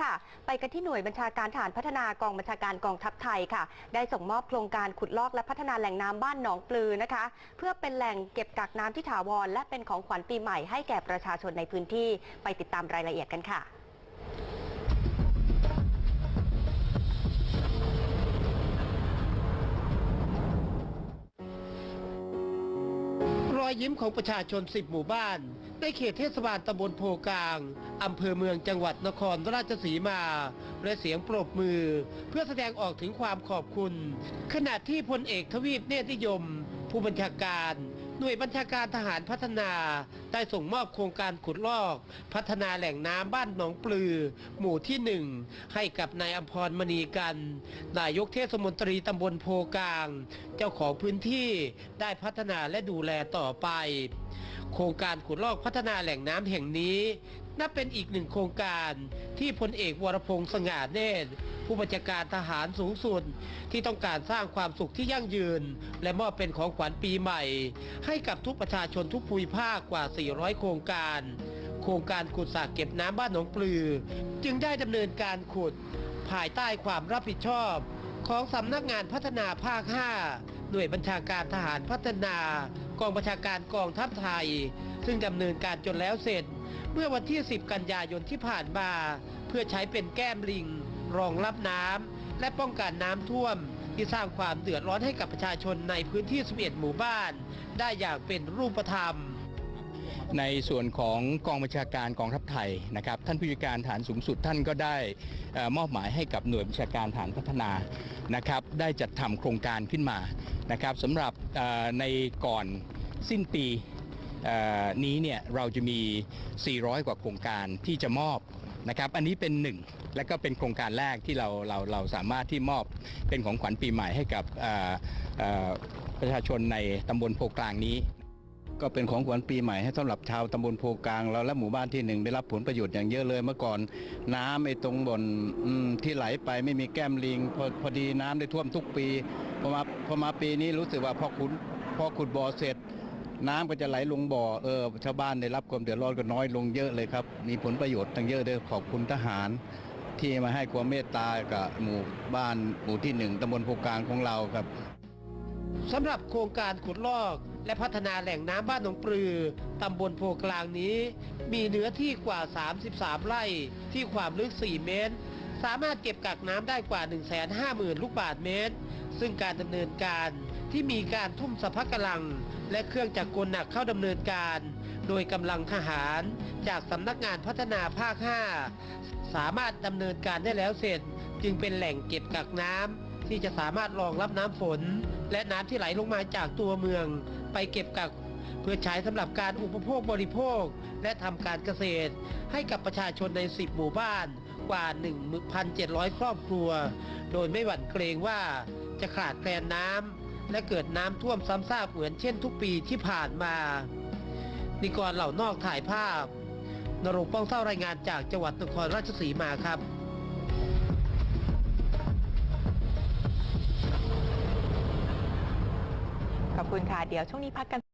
ค่ะ ไปกันที่หน่วยบัญชาการฐานพัฒนากองบัญชาการกองทัพไทยค่ะ ได้ส่งมอบโครงการขุดลอกและพัฒนาแหล่งน้ำบ้านหนองปลือนะคะ เพื่อเป็นแหล่งเก็บกักน้ำที่ถาวรและเป็นของขวัญปีใหม่ให้แก่ประชาชนในพื้นที่ไปติดตามรายละเอียดกันค่ะรอยยิ้มของประชาชน 10 หมู่บ้าน ในเขตเทศบาลตำบลโพกลาง อำเภอเมืองจังหวัดนครราชสีมา และเสียงปรบมือ เพื่อแสดงออกถึงความขอบคุณ ขณะที่พลเอกทวีปเนตรนิยม ผู้บัญชาการ หน่วยบัญชาการทหารพัฒนา ได้ส่งมอบโครงการขุดลอก พัฒนาแหล่งน้ำบ้านหนองปลือ หมู่ที่หนึ่งให้กับนายอมพรมณีกัน นายกเทศมนตรีตำบลโพกลาง เจ้าของพื้นที่ได้พัฒนาและดูแลต่อไป โครงการขุดลอกพัฒนาแหล่งน้ำแห่งนี้ นับเป็นอีกหนึ่งโครงการที่พลเอกวรพงษ์สง่าเนตร ผู้บัญชาการทหารสูงสุดที่ต้องการสร้างความสุขที่ยั่งยืน และมอบเป็นของขวัญปีใหม่ ให้กับทุกประชาชนทุกภูมิภาคกว่า 400 โครงการ โครงการขุดสระเก็บน้ำบ้านหนองปลือ จึงได้ดำเนินการขุด ภายใต้ความรับผิดชอบ ของสำนักงานพัฒนาภาค 5 หน่วยบัญชาการทหารพัฒนา กองบัญชาการกองทัพไทย ซึ่งดำเนินการจนแล้วเสร็จ เมื่อวันที่ 10 กันยายนที่ผ่านมา เพื่อใช้เป็นแก้มลิง รองรับน้ำและป้องกันน้ำท่วม ที่สร้างความเดือดร้อนให้กับประชาชนในพื้นที่ 11 หมู่บ้าน ได้อย่างเป็นรูปธรรมในส่วนของกองบัญชาการกองทัพไทยนะครับท่านผู้จัดการฐานสูงสุดท่านก็ได้มอบหมายให้กับหน่วยบัญชาการฐานพัฒนานะครับได้จัดทำโครงการขึ้นมานะครับสำหรับในก่อนสิ้นปีนี้เนี่ยเราจะมี 400 กว่าโครงการที่จะมอบ นะครับ อันนี้เป็นหนึ่งและก็เป็นโครงการแรกที่เราเราเราสามารถที่มอบเป็นของขวัญปีใหม่ให้กับประชาชนในตำบลโพกลางนี้ ก็เป็นของขวัญปีใหม่ให้สำหรับชาวตำบลโพกลางเราและหมู่บ้านที่หนึ่งได้รับผลประโยชน์อย่างเยอะเลยเมื่อก่อนน้ำไอ้ตรงบนที่ไหลไปไม่มีแก้มลิงพอพอดีน้ำได้ท่วมทุกปีพอมาพอมาปีนี้รู้สึกว่าพอขุดพอขุดบ่อเสร็จ น้ำก็จะไหลลงบ่อเออชาวบ้านได้รับความเดือดร้อนก็น้อยลงเยอะเลยครับ มีผลประโยชน์ตั้งเยอะเลยขอบคุณทหาร ที่มาให้ความเมตตากับหมู่บ้านหมู่ที่หนึ่งตำบลโพกลางของเราครับสำหรับโครงการขุดลอกและพัฒนาแหล่งน้ำบ้านหนองปลือ ตำบลโพกลางนี้ มีเนื้อที่กว่า 33 ไร่ที่ความลึก 4 เมตร สามารถเก็บกักน้ำได้กว่า 150,000 ลูกบาศก์เมตร ซึ่งการดำเนินการ ที่มีการทุ่มสรรพกำลัง และเครื่องจักรกลหนักเข้าดำเนินการ โดยกำลังทหารจากสำนักงานพัฒนาภาค 5 สามารถดำเนินการได้แล้วเสร็จ จึงเป็นแหล่งเก็บกักน้ำที่จะสามารถรองรับน้ำฝน และน้ำที่ไหลลงมาจากตัวเมือง ไปเก็บกักเพื่อใช้สำหรับการอุปโภคบริโภค และทำการเกษตร ให้กับประชาชนใน 10 หมู่บ้านกว่า 1,700 ครอบครัว โดยไม่หวั่นเกรงว่าจะขาดแคลนน้ำ และเกิดน้ำท่วมซ้ำซากเหมือนเช่นทุกปีที่ผ่านมานิกรเหล่านอกถ่ายภาพ นรงป้องเศร้ารายงานจากจังหวัดนครราชสีมาครับขอบคุณค่ะ เดี๋ยวช่วงนี้พักกัน